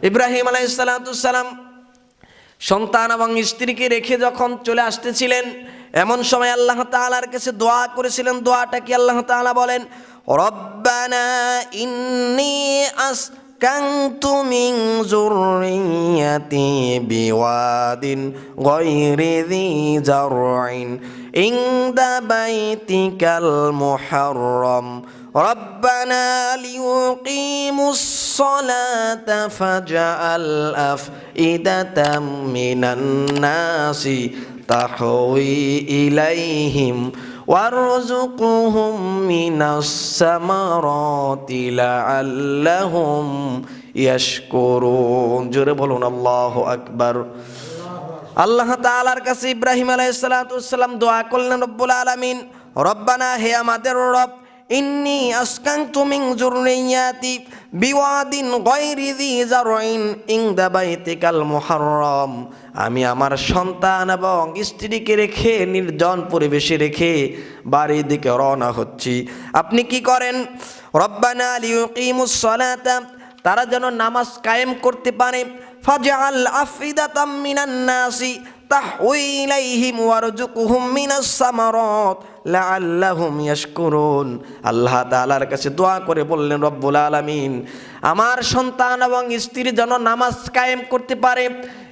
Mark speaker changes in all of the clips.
Speaker 1: ইব্রাহিম আলাইসালাম সন্তান এবং স্ত্রীকে রেখে যখন চলে আসতেছিলেন এমন সময় আল্লাহ তাআলার কাছে দোয়া করেছিলেন দোয়াটা কি আল্লাহ তাআলা বলেন রব্বানা ইন্নি أسكنت من ذريتي بواد غير ذي زرع عند بيتك المحرم ربنا ليقيموا الصلاة فاجعل أفئدة من الناس تحوي إليهم وارزقهم من الثمرات لعلهم يشكرون জোরে বলুন আল্লাহু আকবার আল্লাহ তাআলার কাছে ইব্রাহিম আলাইহিসসালাম দোয়া করলেন রব্বুল আলামিন রব্বানা হে আমাদের রব ইন্নি আসকান্তু মিন যুররিয়াতি বিওয়াদিন গায়রি যি জারইন ইনদা বাইতিকাল মুহাররম। আমি আমার সন্তান এবং স্ত্রীকে রেখে, নির্জন পরিবেশে রেখে বাড়ির দিকে রওনা হচ্ছি। আপনি কি করেন? রব্বানা লিউকিমুস সালাতা, তারা যেন নামাজ কায়েম করতে পারে। ফাজআল আফিদাতাম মিনান নাসি আল্লাহ তাআলার কাছে দোয়া করে বললেন, রব্বুল আলামিন, আমার সন্তান এবং স্ত্রী যেন নামাজ কায়েম করতে পারে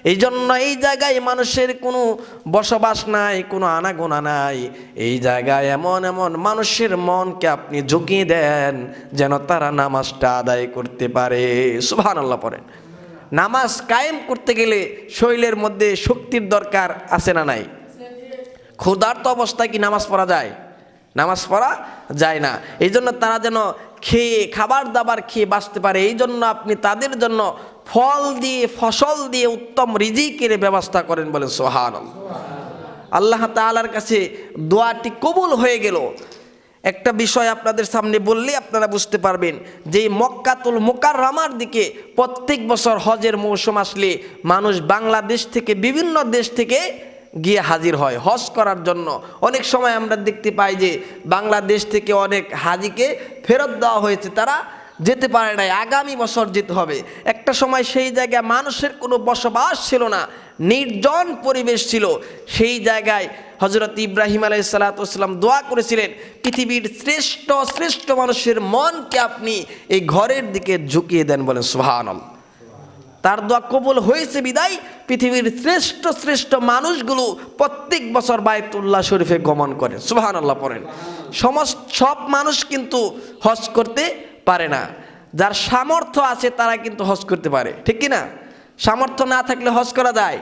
Speaker 1: এই জন্য এই জায়গায় মানুষের কোনো বসবাস নাই, কোনো আনাগোনা নাই। এই জায়গায় এমন এমন মানুষের মনকে আপনি ঝুঁকিয়ে দেন যেন তারা নামাজটা আদায় করতে পারে। সুবহানাল্লাহ পড়েন। নামাজ কায়েম করতে গেলে শরীরের মধ্যে শক্তির দরকার আছে না নাই? ক্ষুধার্ত অবস্থায় কি নামাজ পড়া যায়? নামাজ পড়া যায় না। এই জন্য তারা যেন খেয়ে, খাবার দাবার খেয়ে বাঁচতে পারে। এই জন্য আপনি তাদের জন্য ফল দিয়ে, ফসল দিয়ে উত্তম রিজিকের ব্যবস্থা করেন বলে সোহান আল্লাহ তালার কাছে দোয়াটি কবুল হয়ে গেল। একটা বিষয় আপনাদের সামনে বললে আপনারা বুঝতে পারবেন যে মক্কাতুল মোকাররামার দিকে প্রত্যেক বছর হজের মৌসুম আসলে মানুষ বাংলাদেশ থেকে বিভিন্ন দেশ থেকে গিয়ে হাজির হয়, হজ করার জন্য। অনেক সময় আমরা দেখতে পাই যে বাংলাদেশ থেকে অনেক হাজিকে ফেরত দেওয়া হয়েছে। তারা যেতে পারে নাই, আগামী বছর যেতে হবে। একটা সময় সেই জায়গায় মানুষের কোনো বসবাস ছিল না, নির্জন পরিবেশ ছিল। সেই জায়গায় হজরত ইব্রাহিম আলাই সালাতাম দোয়া করেছিলেন, পৃথিবীর শ্রেষ্ঠ শ্রেষ্ঠ মানুষের মনকে আপনি এই ঘরের দিকে ঝুঁকিয়ে দেন বলেন সুহানল তার দোয়া কবল হয়েছে বিদায়, পৃথিবীর শ্রেষ্ঠ শ্রেষ্ঠ মানুষগুলো প্রত্যেক বছর বায়তুল্লাহ শরীফে গমন করে সুবাহান আল্লাহ পড়েন। সমস্ত সব মানুষ কিন্তু হজ করতে পারে না। যার সামর্থ্য আছে তারা কিন্তু হজ করতে পারে। ঠিক কি না? সামর্থ্য না থাকলে হজ করা যায়?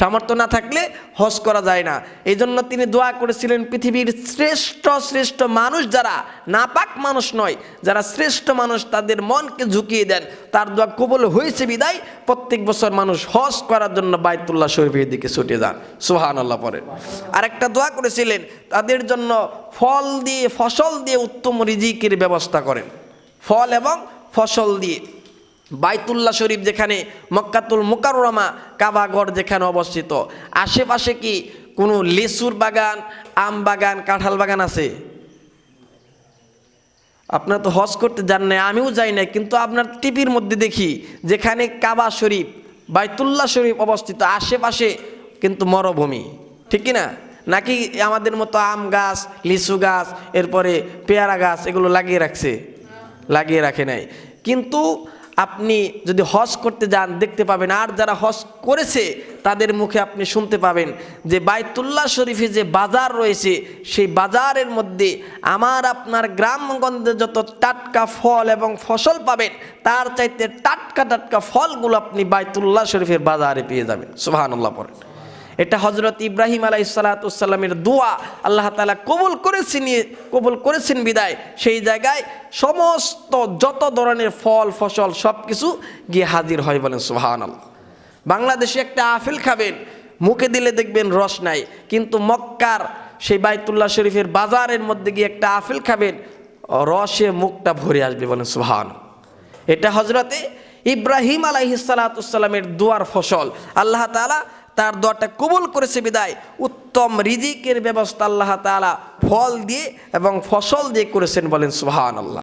Speaker 1: সামর্থ্য না থাকলে হজ করা যায় না। এই জন্য তিনি দোয়া করেছিলেন পৃথিবীর শ্রেষ্ঠ শ্রেষ্ঠ মানুষ যারা নাপাক মানুষ নয়, যারা শ্রেষ্ঠ মানুষ তাদের মনকে ঝুঁকিয়ে দেন। তার দোয়া কবল হয়েছে বিদায়। প্রত্যেক বছর মানুষ হজ করার জন্য বায়তুল্লাহ শরীফের দিকে ছুটে যান। সোহান আল্লাহ পরেন আরেকটা দোয়া করেছিলেন, তাদের জন্য ফল দিয়ে, ফসল দিয়ে উত্তম রিজিকের ব্যবস্থা করেন। ফল এবং ফসল দিয়ে। বাইতুল্লাহ শরীফ যেখানে, মক্কাতুল মুকাররমা কাবাগড় যেখানে অবস্থিত। আশেপাশে কি কোনো লিচুর বাগান, আম বাগান, কাঁঠাল বাগান আছে? আপনার তো হজ করতে যান নাই, আমিও যাই নাই, কিন্তু আপনার টিভির মধ্যে দেখি যেখানে কাবা শরীফ, বাইতুল্লাহ শরীফ অবস্থিত, আশেপাশে কিন্তু মরুভূমি। ঠিক না নাকি আমাদের মতো আম গাছ, লিচু গাছ, এরপরে পেয়ারা গাছ, এগুলো লাগিয়ে রাখছে? লাগিয়ে রাখে নাই। কিন্তু আপনি যদি হজ করতে যান, দেখতে পাবেন, আর যারা হজ করেছে, তাদের মুখে আপনি শুনতে পাবেন যে বাইতুল্লাহ শরীফে যে বাজার রয়েছে, সেই বাজারের মধ্যে আমার আপনার গ্রামগঞ্জে যত টাটকা ফল এবং ফসল পাবেন, তার চাইতে টাটকা টাটকা ফলগুলো আপনি বাইতুল্লাহ শরীফের বাজারে পেয়ে যাবেন। সুবাহানুল্লাহ পড়েন। এটা হজরত ইব্রাহিম আলাই সালাতামের দোয়া। আল্লাহ তালা কবুল করেছেন কবুল করেছেন বিদায়। সেই জায়গায় সমস্ত যত ধরনের ফল, ফসল সব কিছু গিয়ে হাজির হয় বলেন সুহান বাংলাদেশে একটা আফেল খাবেন, মুখে দিলে দেখবেন রস নাই। কিন্তু মক্কার সেই বাইতুল্লাহ শরীফের বাজারের মধ্যে গিয়ে একটা আফেল খাবেন, রসে মুখটা ভরে আসবে বলেন সুহান এটা হজরতে ইব্রাহিম আলাইহিসালাতামের দুয়ার ফসল। আল্লাহ তালা তার দোয়াটা কবুল করেছে বিদায়। উত্তম রিজিকের ব্যবস্থা আল্লাহ তালা ফল দিয়ে এবং ফসল দিয়ে করেছেন বলেন সুহান আল্লাহ